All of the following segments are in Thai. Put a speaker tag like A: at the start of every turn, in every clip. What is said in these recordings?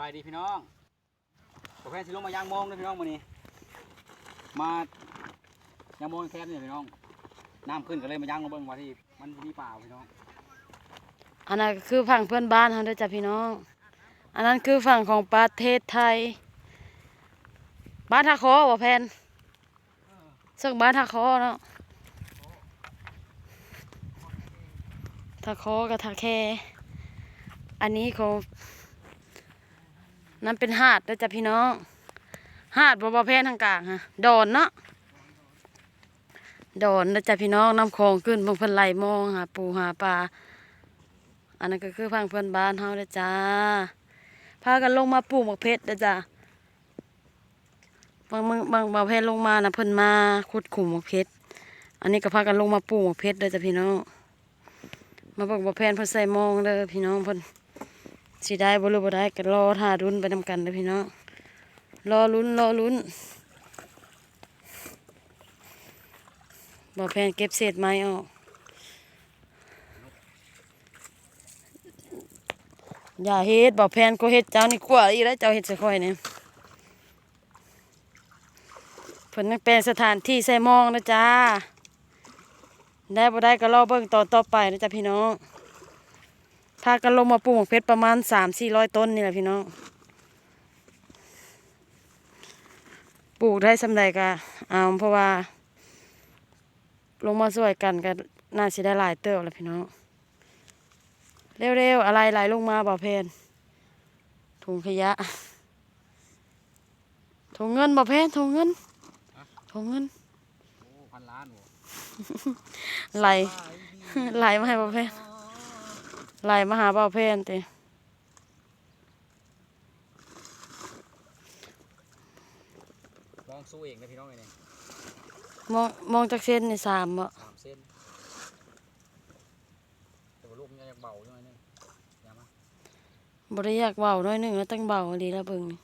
A: บายดีพี่น้องโอเคสิลงมายางมองเลยพี่น้องมื้อนี้ มายางมองแคบนี่พี่น้อง น้ำขึ้นก็เลยมายางลงเบิ่งว่าที่มันมีป่าพี่น้อง
B: อันนั้นก็คือฝั่งเพื่อนบ้านเขาเด้อจ้ะพี่น้อง อันนั้นคือฝั่งของประเทศไทย บ้านทาคอบ่แพนซึ่งบ้านทาคอเนาะทาคอกับทาแค อันนี้ของ นั่นเป็นหาดเด้อจ้ะพี่น้อง หาดบ่บ่แพนทางกลางฮะดอนเนาะดอนเด้อจ้ะพี่น้องน้ำคลองขึ้นเบางเพิ่นไหลมองหาปูหาปลาอันนั้นก็คือพังเพื่อนบ้านเฮาเด้จ้าพากันลงมาปลูกหมกเพชรเด้จ้าบางบางบางบางเพชรลงมานะเพิ่นมาขุดขุมหมกเพชรอันนี้ก็พากันลงมาปลูกหมกเพชรเด้จ้าพี่น้องมาบิ่งบ่แพนเพิ่นใส่มองเด้อพี่น้องเพิ่น สิได้บ่รือบ่ได้ก็รอท่ารุ้นไปนำกันเด้อพี่น้องรอลุ้นรอลุ้นบ่แพนเก็บเศษไม้ออกอย่าเฮ็ดบอกแพนก็เฮ็ดเจ้านี่กว่าอีแล้วเจ้าเฮ็ดส่ค่อยเนี่ยเพิ่นนังแปลงสถานที่ใส่มองนะจ้าได้บ่ได้ก็รอเบิ่งต่อต่อไปนะจ๊ะพี่น้อง พากันลงมาปลูกหมกเพชรประมาณ3-400ต้นนี่แหละพี่น้อง ปลูกได้สำใดก็เอาเพราะว่า ลงมาช่วยกันก็น่าสิได้หลายเติบแหละพี่น้อง เร็วๆ อะไรไหลลงมาบ่เพนถุงขยะถุงเงินบ่เพนถุงเงินถุงเงิน
A: โอ้พันล้านโว้
B: ไหลไหลมาให้บ่เพน ไหลมาหาบ่เพนติ
A: มองสู้เองนะพี่น้องไอ้นี่
B: มองมองจากเส้นนี่สามบ่
A: สามเส้นแต่ว่าลูกมันยังเบาอยู่หน่อยนึงอย่ามา
B: บ่ได้อยากเบาน้อยหนึงแล้วตั้งเบาดีแล้วเบิ่งนี่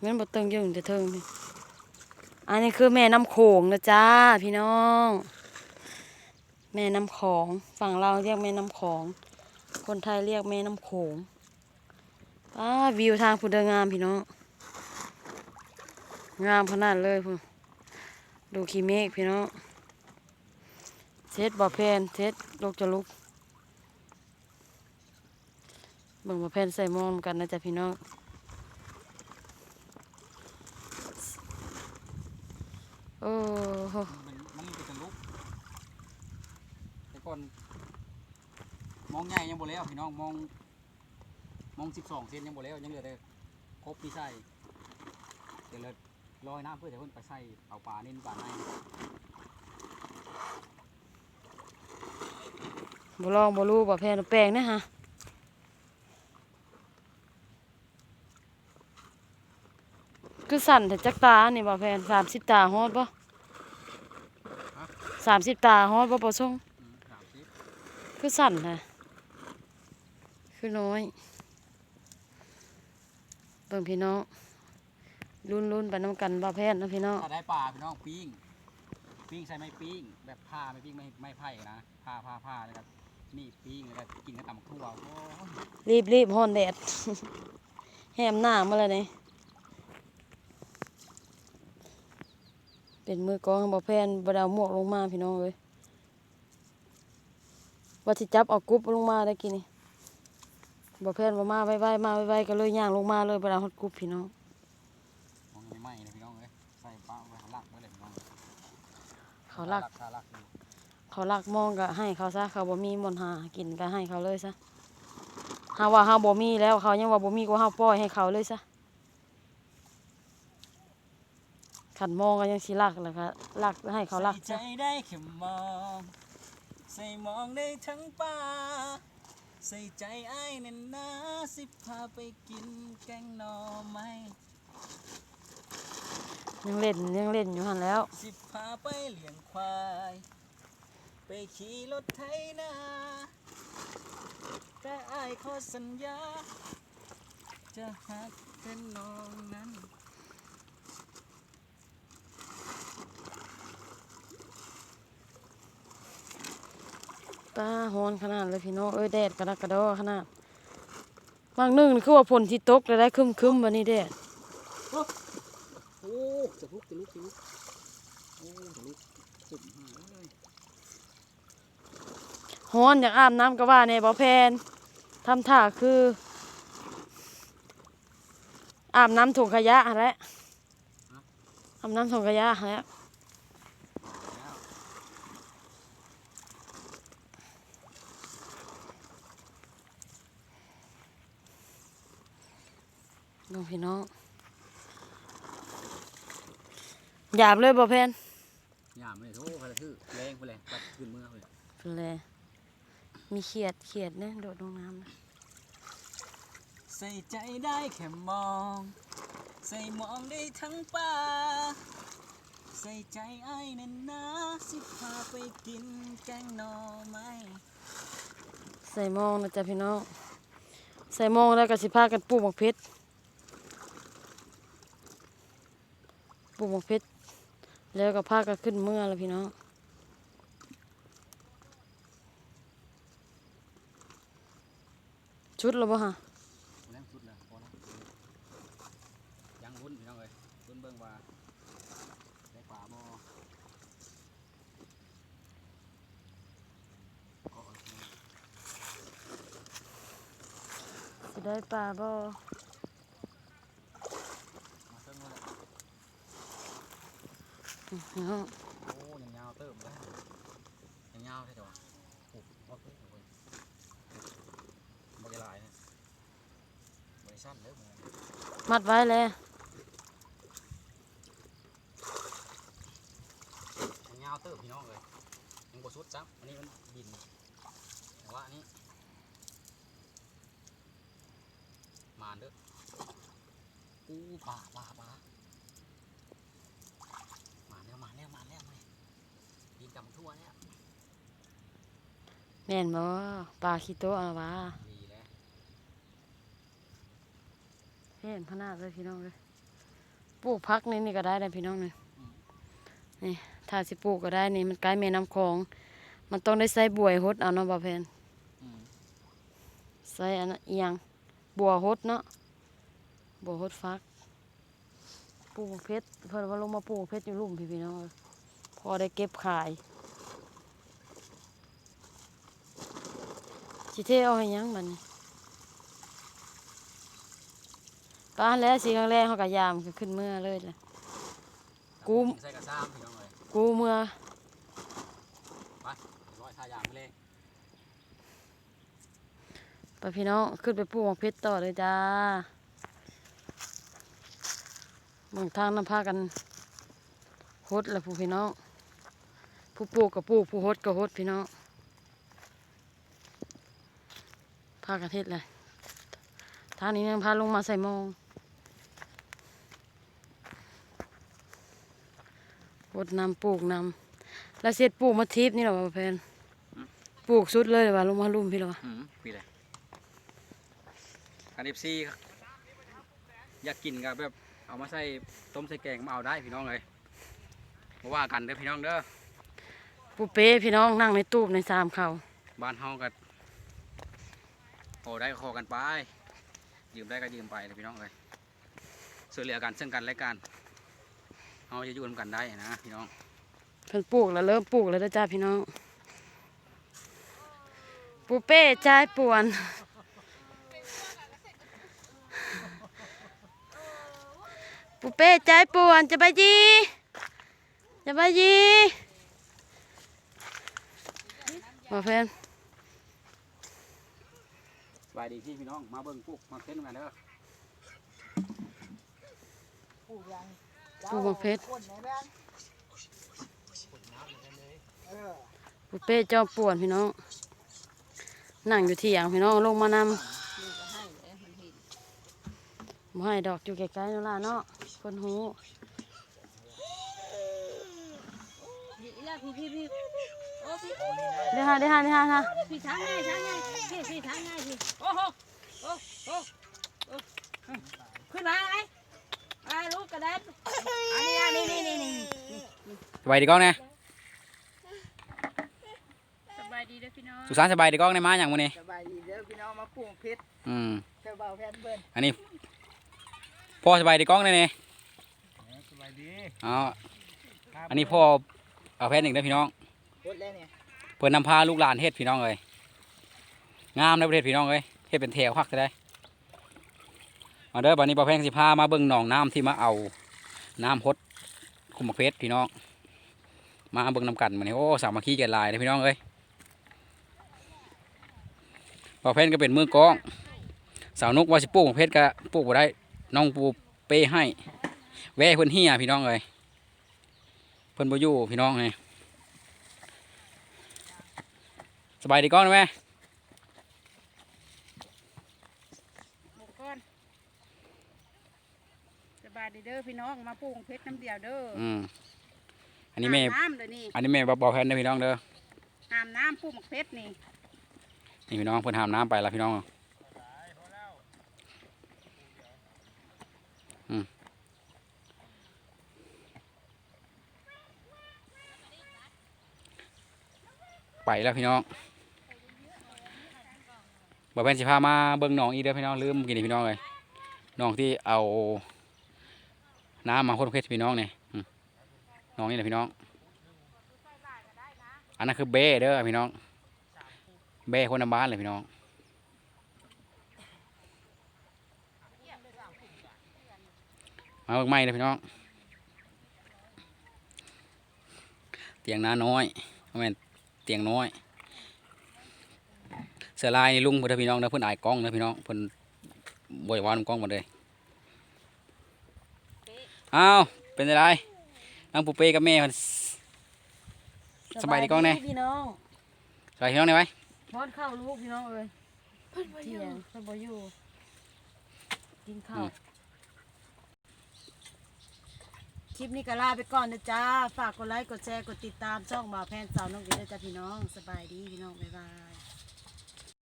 B: แม่นบ่ตึงอยึงแต่เทิงนี่อันนี้คือแม่น้ำโขงนะจ้าพี่น้อง แม่น้ำของฝั่งเราเรียกแม่น้ำของ คนไทยเรียกแม่น้ำโขงอ้าวิวทางผู้เดินงามพี่น้องงามขนาดเลยพุ่นดูขี้เมฆพี่น้องเช็ดบ่อแพนเช็ดลูกจะลุกเบิ่งบ่อแพนใส่หมอมกันนะจ๊ะพี่น้องโอ้โห
A: มันมันเป็นกันลุก แต่ก่อนมองใหญ่ยังบ่แล้วพี่น้องมอง มองสิบสองเซนยังบ่แล้วยังเหลือแต่ครบพี่ใส่เดี๋ยวเลยลอยน้ำเพื่อจะเพิ่นไปใส่เอาปลาเน้นปลาใน
B: บ่ลองบ่รู้บ่แพนแปลงนะฮะคือสั่นแต่จักตานี่บ่แพนสามสิบตาฮอดบ่สามสิบตาฮอดบ่ประสงค์
A: อืมสามสิบ
B: คือสั่นนะคือน้อย เบิ่งพี่น้องรุ่นรุ่นๆไปน้ำกันบ่แพนนะพี่น้อง
A: ถ้าได้ปลาพี่น้องปิ้ง ปิ้งใส่ไม้ปิ้ง แบบผ้าไม่ปิ้งไม่ไม่ไผ่นะผ้าผ้าผ้าแล้วก็นี่ปิ้งแล้วก็กินกับตำทั่วโอ้ย
B: รีบรีบฮ้อนแดดแหมหน้ามาแล้วนี่เป็นมือกลองบ่แพนบ่ได้เอาหมวกลงมาพี่น้องเอ้ย ว่าสิจับเอากรุ๊บลงมาได้กินนี่บ่แพนบ่มาไว้ๆมาไว้ๆก็เลยย่างลงมาเลยบ่ได้เอาฮอดกรุ๊บพี่น้อง
A: มองไม่ไหม้เลยพี่น้องเลยใส่ปลาไว้ข้างล่างไว้เลยพี่น้อง
B: เขาลัก
A: ขาลักอยู่
B: เขาลักมองก็ให้เขาซะเขาบ่มีมนต์หากินก็ให้เขาเลยซะหาว่าเฮาบ่มีแล้วเขายังว่าบ่มีก็เฮาปล่อยให้เขาเลยซะขันมองก็ยังสิลักแล้วก็ลักให้เขาลัก
A: ใส่ใจ
B: ซะ
A: ได้แค่มอง ใส่มองได้ทั้งป่า ใส่ใจไอ้ายแน่นนะสิพาไปกินแกงหน่อไม้
B: ยังเล่นยังเล่นอยู่หั่นแล้ว
A: สิพาไปเลี้ยงควาย ไปขี่รถไถนาแต่ไอ้ายขอสัญญา จะหักเป็นน้องนั้น
B: ตาฮ้อนขนาดเลยพี่น้องเอ้ยแดดกระดักกระดอขนาดบางนึงคือว่าฝนที่ตกแล้วได้ครึมๆบัดนี้เด้
A: โอ้จะลุกจะลุกจะลุกโอ้จะลุกสุ่มหาเลย
B: ฮ้อนอยากอาบน้ำก็ว่าแน่บ่แพนทำท่าคือ อาบน้ำถุงขยะหั่นและอาบน้ำถุงขยะหั่นแหละ
A: แล้ว
B: น้อง พี่น้องหยาบเลยบ่แพน
A: ยามเลยโอ้ไปละทื่อแรงไปเลยปัดขึ้นเมื่อเลย
B: เป็นไรมีเขียดเขียดเนี่ยโดดลงน้ำนะ
A: ใส่ใจได้แค่มอง ใส่มองได้ทั้งป่าใส่ใจไอ้ายแน่นนะสิพาไปกินแกงหน่อไม้
B: ใส่หมองนะจ๊ะพี่น้อง ใส่หมองแล้วก็สิพากันปลูกหมกเพชร ลูกหมกเพชรแล้วก็พากันขึ้นเมื่อแล้วพี่น้องชุดแล้วบ่ฮะ
A: แรงสุดแล้วพอแล้วยังลุ้นพี่น้องเลยลุ้นเบิ่งว่าได้ป่าบ่โอ้ย
B: สิได้ปลาบ่
A: มาเติมเลย
B: พี่น้อง
A: โอ้ยังยาวเติมเลยยังยาวใช่จ้ะโอ้โหโอเคโอ้ยบริลายเนี่ยบริสั้นเด้อมึง
B: มัดไว้แล้ว
A: ยังยาวเติมพี่น้องเลยยังบสุดจ้ะอันนี้มันบินแต่ว่าอันนี้มานเด้ออู้ป่าป่าป่าแล้วมาแล้วมาแล้วมา บินกำทั่วเนี่ย
B: แม่นบ่ปลาขี้โตะอะวะ
A: ดีแล้ว
B: เห็นขนาดเลยพี่น้องเลยปลูกพักนี่นี่ก็ได้เลยพี่น้องเลยนี่ถ้าสิปลูกก็ได้นี่มันใกล้แม่น้ำคลอง มันต้องได้ใส่บัวหดเอาเนาะบ่แพน
A: อืม
B: ใส่อันนั้นอิหยังบัวหดเนาะบัวหดฟักปลูกเพชรเพิ่นว่าลงมาปลูกเพชรอยู่ลุ่มพี่พี่น้องเอ้ย พอได้เก็บขายสิเทเอาให้หยังบัดนี้ป้าแล้วสีครั้งแรกเขาก็ยามก็ขึ้นเมื่อเลยแหละกู
A: ใส่กระซ้ำพี่น้องเลย
B: กูเมื่อ
A: ไปร้อยท่ายางไปเลย
B: ไปพี่น้องขึ้นไปปลูกหมกเพชรต่อเลยจ้าเมืองทางน้ำพากันฮดแหละผู้พี่น้อง ผู้ปลูกกับปลูกผู้ฮดกับฮดพี่น้องพากันเทศเลยทางนี้ยังพาลงมาใส่มองฮดนำปลูกนำแล้วเสร็จปลูกมาทิพนี่หรอวะแพนปลูกสุดเลยว่าลงมาลุ่มพี่หรอวะ
A: อืมปีเลยอันเอฟซีอยากกินกับแบบเอามาใส่ต้มใส่แกงมาเอาได้พี่น้องเลยมาว่ากันเด้อพี่น้องเด้อ
B: ปูเป้พี่น้องนั่งในตูบในสามเขา
A: บ้านเฮากันโอ้ได้ก็ขอกันไป ยืมได้ก็ยืมไปเลยพี่น้องเลยช่วยเหลือกันซึ่งกันและกันเฮาจะอยู่ร่วมกันได้นะพี่น้อง
B: เพิ่นปลูกแล้วเริ่มปลูกแล้วเด้อจ้าพี่น้อง ปูเป้ใจายป่วน ปูเป้ใจายป่วนจะไปยีจะไปยี มาเพื่อน
A: สบายดีพี่พี่น้อง มาเบิ่งปุ๊กมาเต้นกันเด้อ
B: ปลูกมะเพชรปูเป้เจ้าป่วนพี่น้อง นั่งอยู่ที่อย่างพี่น้องลงมานำบ่ให้ดอกอยู่ใกล้ๆนั่นล่ะเนาะคนหู
C: พี่พี่พี่โอ้พี่
B: เดี๋ยวฮะเดี๋ยวฮะเดี๋ยวฮะฮะ
C: พี่ช้างไงช้างไงพี่พี่ช้างไงพี่โอ้โหโอ้โอ้โอ้ขึ้นมาไอ้ไอ้ลูกกระเด็นอันนี้นี่นี่นี่นี่
A: สบายดีก้องนะ
C: สบายดีเด้อพี่น้อง
A: สุสานสบายดีก้องในมาอย่างมื้อนี้
D: สบายดีเด้อพี่น้องมาปลูกเพชร
A: อืม
D: ส
C: เบาแพนเบิ้ล
A: อันนี้พ่อสบายดีกล้องเลยเนี่ย
D: สบายดี
A: เอาอันนี้พ่อเอาแพนหนึ่งนะพี่น้อง
C: รถแล้วเนี่ย
A: เพิ่นนำพาลูกหลานเฮ็ดพี่น้องเลยงามในประเทศพี่น้องเลยเฮ็ดเป็นแถวคักจะได้มาเด้อบัดนี้บ่าแพงสิพามาเบิ่งหนองน้ำที่มาเอาน้ำพดคุมเพชรพี่น้อง มาเบิ่งนำกันมื้อนี้โอ้สามัคคีกันหลายเลยพี่น้องเอ้ยบ่าแพนก็เป็นมือกอง สาวนุกว่าสิปลูกบักเพชรก็ปลูกบ่ได้น้องปูเปให้ แว่เพิ่นเฮียพี่น้องเอ้ยเพิ่นบ่อยู่พี่น้องไง สบายดีก้อนไหม
C: หมกก้อนสบายดีเด้อพี่น้องมาปลูกเพชรน้ำเดียวเด้อ
A: อืมอันนี้แม่
C: อาบน้ำเลยนี่
A: อันนี้แม่บอกบอกแพนเด้อพี่น้องเด้อ
C: อาบน้ำปลูกหมกเพชรนี่
A: นี่พี่น้องเพิ่นหามน้ำไปแล้วพี่น้องอืมไปแล้วพี่น้อง บอกแพนสิพามาเบิ่งหนองอีเด้อพี่น้องลืมกินนี่พี่น้องเลยหนองที่เอาน้ำมาคนเพชรพี่น้องเนี่ยอืมหนองนี่แหละพี่น้อง อันนั้นคือเบ้เด้อพี่น้อง เบ้คนในบ้านเลยพี่น้องมาเบิกไม้เลยพี่น้อง เตียงน้าน้อยแม่นเตียงน้อย เสือลายนี่ลุงเพื่อนเด้อพี่น้องเด้อเพื่อนอายกล้องเด้อพี่น้องเพื่อนบ่อยว่านำกล้องหมดเลยอ้าวเป็นอะไรนางปูเป้กับแม่เพิ่นสบายดีกล้องแน่
B: พี่น้อง
A: สบายพี่น้องได้ไหม
B: พอนข้าวลูกพี่น้องเอ้ยเที่ยงเพิ่นบ่อยู่กินข้าวคลิปนี้ก็ลาไปก่อนนะจ้าฝากกดไลค์ กดแชร์ กดติดตามช่องบ่าวแพนสาวน้องกินด้วยจ้าพี่น้อง สบายดีพี่น้อง บ๊ายบาย